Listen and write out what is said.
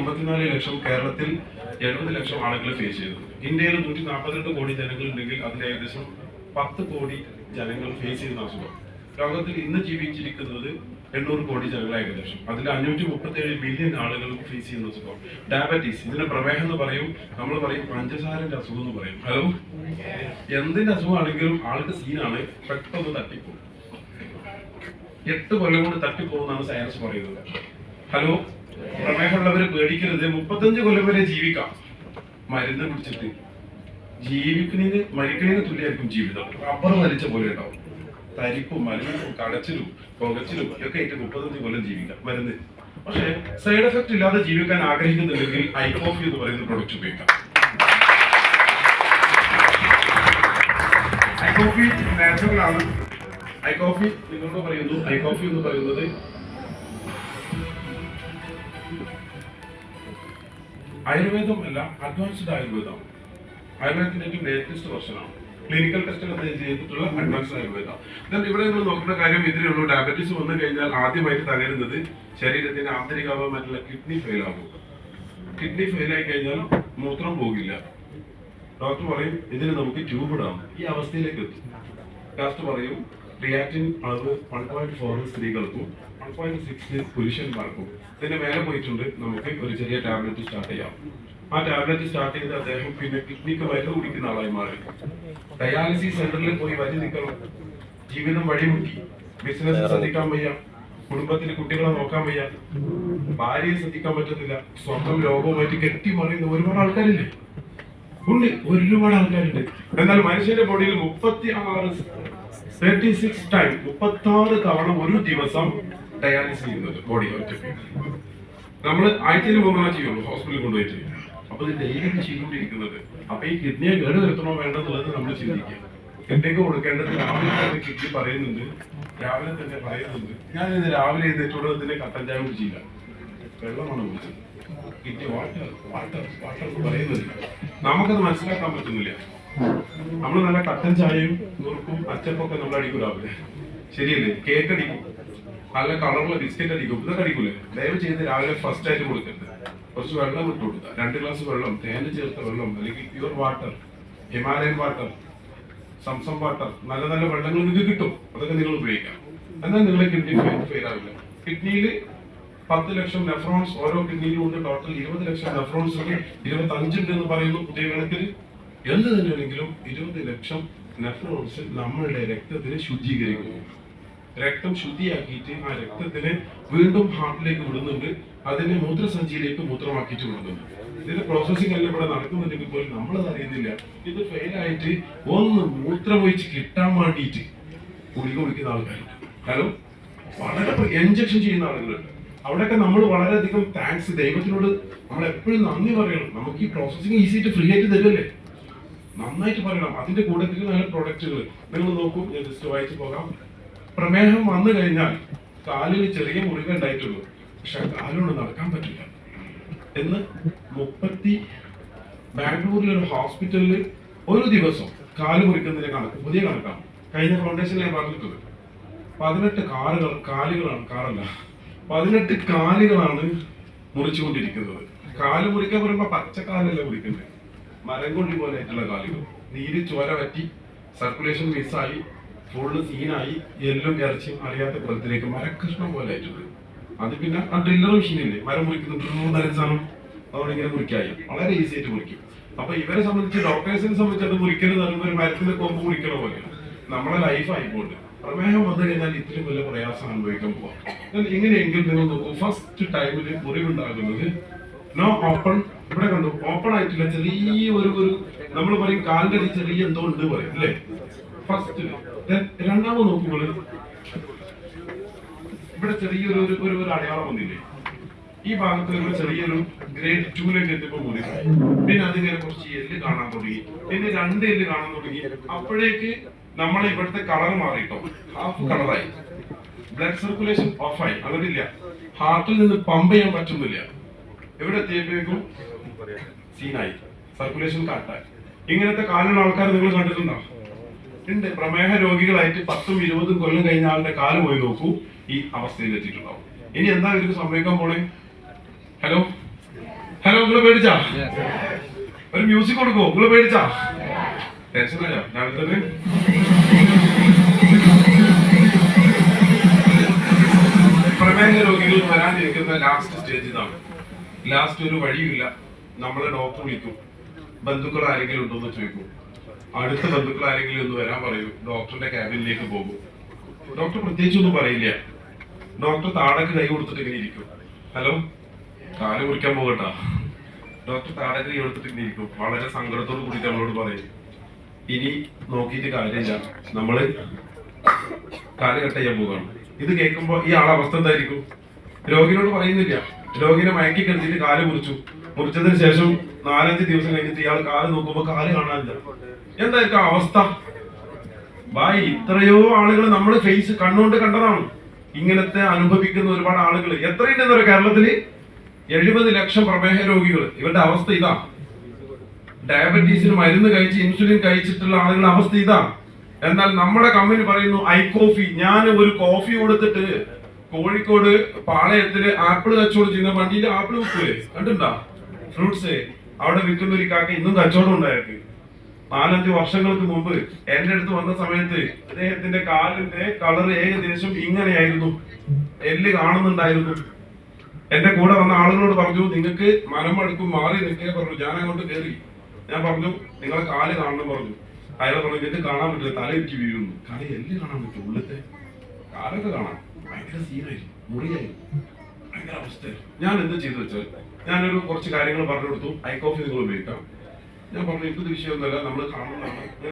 അമ്പത്തിനാല് ലക്ഷം കേരളത്തിൽ എഴുപത് ലക്ഷം ആളുകൾ ഫേസ് ചെയ്തു. ഇന്ത്യയിൽ നൂറ്റി നാൽപ്പത്തെട്ട് കോടി ജനങ്ങളുണ്ടെങ്കിൽ അതിൽ ഏകദേശം പത്ത് കോടി ജനങ്ങൾ ഫേസ് ചെയ്യുന്ന അസുഖം. ലോകത്തിൽ ഇന്ന് ജീവിച്ചിരിക്കുന്നത് എണ്ണൂറ് കോടി ജനങ്ങൾ ഏകദേശം. അതിൽ അഞ്ഞൂറ്റി മുപ്പത്തി ഏഴ് ബില്യൺ ആളുകൾ ഫേസ് ചെയ്യുന്ന അസുഖം. ഡയബറ്റീസ് ഇതിന് പ്രമേഹം എന്ന് പറയും. നമ്മൾ പറയും പഞ്ചസാരന്റെ അസുഖം എന്ന് പറയും. ഹലോ എന്തിന്റെ അസുഖമാണെങ്കിലും ആൾക്ക് സീനാണ്. പെട്ടെന്ന് തട്ടിപ്പോകും എട്ട് കൊല്ലം കൊണ്ട് തട്ടിപ്പോകുന്നാണ് സയൻസ് പറയുന്നത്. ഹലോ പ്രമേഹമുള്ളവരെ പേടിക്കരുത്. മുപ്പത്തഞ്ച് കൊല്ലം വരെ ജീവിക്കാം. മരുന്ന് കുടിച്ചിട്ട്. ജീവിക്കുന്നതിന് മരിക്കുന്നതിന് തുല്യമായിരിക്കും ജീവിതം. റബ്ബർ മരിച്ച പോലെ ഉണ്ടാവും. തരിപ്പും മരുന്നും കടച്ചിലും പുകച്ചിലും ഒക്കെ ആയിട്ട് മുപ്പത്തഞ്ച് കൊല്ലം ജീവിക്കാം. മരുന്ന്. പക്ഷേ സൈഡ് എഫക്ട് ഇല്ലാതെ ജീവിക്കാൻ ആഗ്രഹിക്കുന്നുണ്ടെങ്കിൽ ഐകോഫി കോഫി എന്ന് പറയുന്ന പ്രൊഡക്റ്റ് ഉപയോഗിക്കാം. ഐ കോഫി നാച്ചുറൽ ആണ്. ഐ കോഫി നിങ്ങളോട് പറയുന്നു ഐ കോഫി എന്ന് പറയുന്നത് ആയുർവേദം അല്ല അഡ്വാൻസ്ഡ് ആയുർവേദം ആയുർവേദത്തിന്റെ ഏറ്റവും ലേറ്റസ്റ്റ് വെർഷനാണ് ക്ലിനിക്കൽ ടെസ്റ്റുകൾ ചെയ്തിട്ടുള്ള അഡ്വാൻസ് ആയുർവേദം. എന്നാൽ ഇവിടെ നമ്മൾ നോക്കുന്ന കാര്യം ഇതിലേ ഉള്ളൂ. ഡയബറ്റീസ് വന്നു കഴിഞ്ഞാൽ ആദ്യമായിട്ട് തകരുന്നത് ശരീരത്തിന്റെ ആന്തരിക അവയവമായിട്ടുള്ള കിഡ്നി ഫെയിൽ ആകും കിഡ്നി ഫെയിൽ ആയി കഴിഞ്ഞാൽ മൂത്രം പോകില്ല. ഡോക്ടർ പറയും ഇതിന് നമുക്ക് ട്യൂബ് ഇടാം. ഈ അവസ്ഥയിലേക്ക് എത്തും. ലാസ്റ്റ് പറയും റിയാക്റ്റിൻ അളവ് വൺ പോയിന്റ് ഫോർ സ്ത്രീകൾക്കും വൺ പോയിന്റ് സിക്സ് പുരുഷന്മാർക്കും മേലെ പോയിട്ടുണ്ട്. നമുക്ക് ഒരു ചെറിയ ടാബ്ലറ്റ് സ്റ്റാർട്ട് ചെയ്യാം. ആ ടാബ്ലറ്റ് സ്റ്റാർട്ട് ചെയ്ത് അദ്ദേഹം പിന്നെ കിഡ്നിക്ക് മരുന്ന് കുടിക്കുന്ന ആളായി മാറി. ഡയാലിസിസ് സെന്ററിൽ പോയി വരി നിൽക്കണം ജീവിതം വഴിമുട്ടി. ബിസിനസ് ശ്രദ്ധിക്കാൻ വയ്യ. കുടുംബത്തിലെ കുട്ടികളെ നോക്കാൻ വയ്യ. ഭാര്യയെ ശ്രദ്ധിക്കാൻ പറ്റുന്നില്ല സ്വന്തം ലോകവുമായിട്ട് കെട്ടി മറിയുന്ന ഒരുപാട് ആൾക്കാരില്ലേ? ഉണ്ട്. ഒരുപാട് ആൾക്കാരുണ്ട്. എന്നാൽ മനുഷ്യന്റെ ബോഡിയിൽ മുപ്പത്തി ആറ് തേർട്ടി സിക്സ് ടൈം മുപ്പത്തി ആറ് തവണ ഒരു ദിവസം ഡയാലിസിസ് ചെയ്യുന്നത് ബോഡി ഒറ്റ നമ്മൾ ആഴ്ചയിൽ പോകുന്ന ചെയ്യുള്ളൂ ഹോസ്പിറ്റലിൽ കൊണ്ടുപോയിട്ട് അപ്പൊ ഇത് ഡെയിലി ചെയ്തുകൊണ്ടിരിക്കുന്നത്. അപ്പൊ ഈ കിഡ്നിയെ കേട് വരുത്തണോ വേണ്ടെന്നുള്ളത് നമ്മൾ ചിന്തിക്കുക. എന്തൊക്കെ കൊടുക്കേണ്ടത്? രാവിലെ തന്നെ കിഡ്നി പറയുന്നുണ്ട്. രാവിലെ തന്നെ പറയുന്നുണ്ട്. ഞാൻ ഇത് രാവിലെ എഴുന്നേറ്റോട് ഇതിന്റെ കട്ടൻ ചായ കുടിച്ചില്ല വെള്ളമാണ് കുടിച്ചത്. കിഡ്നി വാട്ടർ വാട്ടർ വാട്ടർ പറയുന്നില്ല നമുക്കത് മനസ്സിലാക്കാൻ പറ്റുന്നില്ല. നമ്മൾ നല്ല കട്ടൻ ചായയും നുറുക്കും അച്ചപ്പൊക്കെ നമ്മൾ അടിക്കും രാവിലെ. ശരിയല്ലേ? കേക്ക് അടിക്കും. നല്ല കളറുള്ള ബിസ്ക്കറ്റ് അടിക്കും. ഇതൊക്കെ അടിക്കൂലേ? ദയവ് ചെയ്ത് രാവിലെ ഫസ്റ്റ് ആയിട്ട് കൊടുക്കരുത്. കുറച്ച് വെള്ളം ഇട്ട് കൊടുക്കുക. രണ്ട് ഗ്ലാസ് വെള്ളം തേൻ ചേർത്ത വെള്ളം അല്ലെങ്കിൽ pure water Himalayan water Zamzam water നല്ല നല്ല വെള്ളങ്ങൾ നിങ്ങൾക്ക് കിട്ടും. അതൊക്കെ നിങ്ങൾ ഉപയോഗിക്കാം. എന്നാൽ നിങ്ങളെ കിഡ്നി ഫെയിൽ ആവില്ല. കിഡ്നിയിൽ പത്ത് ലക്ഷം നെഫ്രോൺസ് ഓരോ കിഡ്നിയിലും ഉണ്ട്. ടോട്ടൽ ഇരുപത് ലക്ഷം നെഫ്രോൺസ് ഉണ്ട് ഇരുപത്തി അഞ്ചുണ്ട് എന്ന് പറയുന്നു പുതിയ കണക്കിൽ. എന്ത് തന്നെയാണെങ്കിലും ഇരുപത് ലക്ഷം നെഫ്രോൺസ് നമ്മളുടെ രക്തത്തിനെ ശുദ്ധീകരിക്കുന്നു രക്തം ശുദ്ധിയാക്കിയിട്ട് ആ രക്തത്തിനെ വീണ്ടും ഹാർട്ടിലേക്ക് വിടുന്നുണ്ട്. അതിനെ മൂത്രസഞ്ചിയിലേക്ക് മൂത്രമാക്കിയിട്ട് വിടുന്നുണ്ട്. ഇതിന്റെ പ്രോസസ്സിംഗ് എല്ലാം ഇവിടെ നടക്കുന്നുണ്ടെങ്കിൽ പോലും നമ്മളത് അറിയുന്നില്ല. ഇത് ഫെയിലായിട്ട് ഒന്ന് മൂത്രമൊഴിച്ച് കിട്ടാൻ വേണ്ടിയിട്ട് ഗുളിക കുടിക്കുന്ന ആൾക്കാരുണ്ട്. ഹലോ വളരെ ഇഞ്ചക്ഷൻ ചെയ്യുന്ന ആളുകളുണ്ട്. അവിടെയൊക്കെ നമ്മൾ വളരെയധികം താങ്ക്സ് ദൈവത്തിനോട് നമ്മൾ എപ്പോഴും നന്ദി പറയണം. നമുക്ക് ഈ പ്രോസസ്സിങ് ഈസി ആയിട്ട് ഫ്രീ ആയിട്ട് തരുമല്ലേ നന്നായിട്ട് പറയണം. അതിന്റെ കൂടെ നല്ല പ്രോഡക്റ്റുകൾ നിങ്ങൾ നോക്കും. ഞാൻ ജസ്റ്റ് വായിച്ചു പോകാം. പ്രമേഹം വന്നു കഴിഞ്ഞാൽ കാലിന് ചെറിയ മുറിവ് ഉണ്ടായിട്ടുള്ളൂ. പക്ഷെ കാലിനോട് നടക്കാൻ പറ്റില്ല. എന്ന് മുപ്പത്തി ബാംഗ്ലൂരിലെ ഒരു ഹോസ്പിറ്റലിൽ ഒരു ദിവസം കാൽ മുറിക്കുന്നതിന്റെ കണക്ക് പുതിയ കണക്കാണ്. കഴിഞ്ഞ ഫൗണ്ടേഷനിൽ ഞാൻ പറഞ്ഞിട്ടുണ്ട്. പതിനെട്ട് കാറുകൾ കാലുകളാണ് കാറല്ല. പതിനെട്ട് കാലുകളാണ് മുറിച്ചുകൊണ്ടിരിക്കുന്നത്. കാൽ മുറിക്കാൻ പറയുമ്പോ പച്ചക്കാലല്ല മുറിക്കുന്നത്. മരം കൊണ്ടി പോലെ ആയിട്ടുള്ള കാലുകൾ. നീര് ചോര പറ്റി സർക്കുലേഷൻ മിസ്സായി ഫുള്ള് സീനായി എല്ലും ഇറച്ചിയും അറിയാത്ത കുളത്തിലേക്ക് മരക്കഷ്ണം പോലെ ആയിട്ടുണ്ട്. അത് പിന്നെ ആ ഡ്രില്ലർ മെഷീനില്ലേ മരം മുറിക്കുന്ന സാധനം. അവിടെ ഇങ്ങനെ മുറിക്കായി. വളരെ ഈസി ആയിട്ട് മുറിക്കും. അപ്പൊ ഇവരെ സംബന്ധിച്ച് ഡോക്ടേഴ്സിനെ സംബന്ധിച്ച് അത് മുറിക്കരുത് ഒരു മരത്തിന്റെ കൊമ്പ് മുറിക്കണ പോലെയാണ്. നമ്മളെ ലൈഫ് ആയിപ്പോണ്ട് പ്രമേഹം വന്നു കഴിഞ്ഞാൽ ഇത്രയും വലിയ പ്രയാസം അനുഭവിക്കാൻ പോവാം. എങ്ങനെയെങ്കിൽ നിങ്ങൾ നോക്കൂ. ഫസ്റ്റ് ടൈമിൽ മുറിവുണ്ടാകുന്നത് നോ ഓപ്പൺ ഇവിടെ കണ്ടു? ഓപ്പൺ ആയിട്ടില്ല ചെറിയ ഒരു ഒരു നമ്മൾ പറയും കാലിന്റെ ചെറിയ എന്തോ ഉണ്ട് പറയും അല്ലേ? ഫസ്റ്റ്. രണ്ടാമത് നോക്കുമ്പോൾ ഇവിടെ ചെറിയൊരു ഒരു ഒരു അടയാളം വന്നില്ലേ? ഈ ഭാഗത്ത് ഒരു ചെറിയൊരു ഗ്രേഡ് ടൂലേക്ക് എത്തിയപ്പോൾ മുറി പിന്നെ അതിങ്ങനെ കുറച്ച് എല്ല് കാണാൻ തുടങ്ങി. പിന്നെ രണ്ട് എല്ല് കാണാൻ തുടങ്ങി. അപ്പോഴേക്ക് നമ്മളെ ഇവിടുത്തെ കളർ മാറിയിട്ടോ ഹാഫ് കളറായി ബ്ലഡ് സർക്കുലേഷൻ ഓഫായി അതിലില്ല ഹാർട്ടിൽ നിന്ന് പമ്പ് ചെയ്യാൻ പറ്റുന്നില്ല. എവിടെ എത്തിയപ്പോഴേക്കും സീനായി സർക്കുലേഷൻ കട്ടായി ഇങ്ങനത്തെ കാലുള്ള ആൾക്കാർ നിങ്ങൾ കണ്ടിട്ടുണ്ടോ? ഉണ്ട് പ്രമേഹ രോഗികളായിട്ട് പത്തും ഇരുപതും കൊല്ലം കഴിഞ്ഞ ആളുടെ കാൽ പോയി നോക്കൂ ഈ അവസ്ഥയിൽ എത്തിയിട്ടുണ്ടാവും. ഇനി എന്താ ഇവർക്ക് സംഭവിക്കാൻ പോണേ? ഹലോ? ഹലോ നിങ്ങൾ പേടിച്ചാ? ഒരു മ്യൂസിക് കൊടുക്കോ? നിങ്ങൾ പേടിച്ചാ? ടെൻഷനായോ പ്രമേഹ രോഗികൾ വരാനിരിക്കുന്ന ലാസ്റ്റ് സ്റ്റേജ് ഇതാണ്. ലാസ്റ്റ് ഒരു വഴിയില്ല നമ്മളെ ഡോക്ടർ വിളിക്കും. ബന്ധുക്കൾ ആരെങ്കിലും ഉണ്ടോ എന്ന് ചോദിക്കും. അടുത്ത ബന്ധുക്കൾ ആരെങ്കിലും ഒന്ന് വരാൻ പറയൂ. ഡോക്ടറിന്റെ ക്യാബിനിലേക്ക് പോകും. ഡോക്ടർ പ്രത്യേകിച്ച് ഒന്നും പറയില്ല. ഡോക്ടർ താടക്ക് കൈ കൊടുത്തിട്ട് ഇങ്ങനെ ഇരിക്കും. ഹലോ? കാൽ കുറിക്കാൻ പോകട്ടാ ഡോക്ടർ താടക്ക് കൈ കൊടുത്തിട്ട് ഇങ്ങനെ ഇരിക്കും. വളരെ സങ്കടത്തോട് കൂടി നമ്മളോട് പറയും. ഇനി നോക്കിയിട്ട് കാര്യമില്ല. നമ്മൾ കാൽ കട്ട് ചെയ്യാൻ പോവുകയാണ്. ഇത് കേൾക്കുമ്പോ ഈ ആളെ അവസ്ഥ എന്തായിരിക്കും? രോഗിനോട് പറയുന്നില്ല. രോഗിനെ മയക്കി കിടത്തിയിട്ട് കാൽ മുറിച്ചു. മുറിച്ചതിന് ശേഷം നാലഞ്ച് ദിവസം കഴിഞ്ഞിട്ട് ഇയാൾ കാൽ നോക്കുമ്പോ കാൽ കാണാനില്ല. എന്തായിരിക്കും അവസ്ഥ? ബായ് ഇത്രയോ ആളുകൾ നമ്മൾ ഫേസ് കണ്ണുകൊണ്ട് കണ്ടതാണ്. ഇങ്ങനത്തെ അനുഭവിക്കുന്ന ഒരുപാട് ആളുകൾ എത്രയുണ്ടെന്ന് പറയാം കേരളത്തിൽ? എഴുപത് ലക്ഷം പ്രമേഹ രോഗികൾ ഇവരുടെ അവസ്ഥ ഇതാ. ഡയബറ്റീസിന് മരുന്ന് കഴിച്ച് ഇൻസുലിൻ കഴിച്ചിട്ടുള്ള ആളുകളുടെ അവസ്ഥ ഇതാ. എന്നാൽ നമ്മുടെ കമ്പനി പറയുന്നു ഐ കോഫി. ഞാൻ ഒരു കോഫി കൊടുത്തിട്ട് കോഴിക്കോട് പാളയത്തിൽ ആപ്പിൾ കച്ചവടം ചെയ്യുന്ന വണ്ടിയിൽ ആപ്പിൾ വിൽക്കൂലേ? കണ്ടിട്ടുണ്ടോ? ഫ്രൂട്ട്സ് അവിടെ വിൽക്കുന്ന ഒരു കാക്ക ഇന്നും കച്ചവടം ഉണ്ടായിരുന്നു നാലഞ്ച് വർഷങ്ങൾക്ക് മുമ്പ് എന്റെ അടുത്ത് വന്ന സമയത്ത് അദ്ദേഹത്തിന്റെ കാലിന്റെ കളർ ഏകദേശം ഇങ്ങനെയായിരുന്നു. എല്ല് കാണുന്നുണ്ടായിരുന്നു. എന്റെ കൂടെ വന്ന ആളുകളോട് പറഞ്ഞു നിങ്ങൾക്ക് മനമടുക്കും മാറി നിൽക്കുകയെ പറഞ്ഞു. ഞാൻ അങ്ങോട്ട് കയറി ഞാൻ പറഞ്ഞു നിങ്ങളെ കാൽ കാണണം പറഞ്ഞു. അയാൾ പറഞ്ഞു നിങ്ങൾക്ക് കാണാൻ പറ്റില്ല. തല ഇരിച്ച് വീഴുന്നു. കാൽ എല്ല് കാണാൻ പറ്റും ഉള്ളത്തെ കാലൊക്കെ കാണാം. ഭയങ്കര ഞാൻ എന്ത് ചെയ്തു വെച്ചാൽ ഞാനൊരു കുറച്ച് കാര്യങ്ങൾ പറഞ്ഞു കൊടുത്തു. ഐ കോഫി നിങ്ങൾ ഉപയോഗിക്കാം ഞാൻ പറഞ്ഞു ഇപ്പോഴത്തെ വിഷയമൊന്നുമല്ല. നമ്മൾ കാണുന്നതാണ്.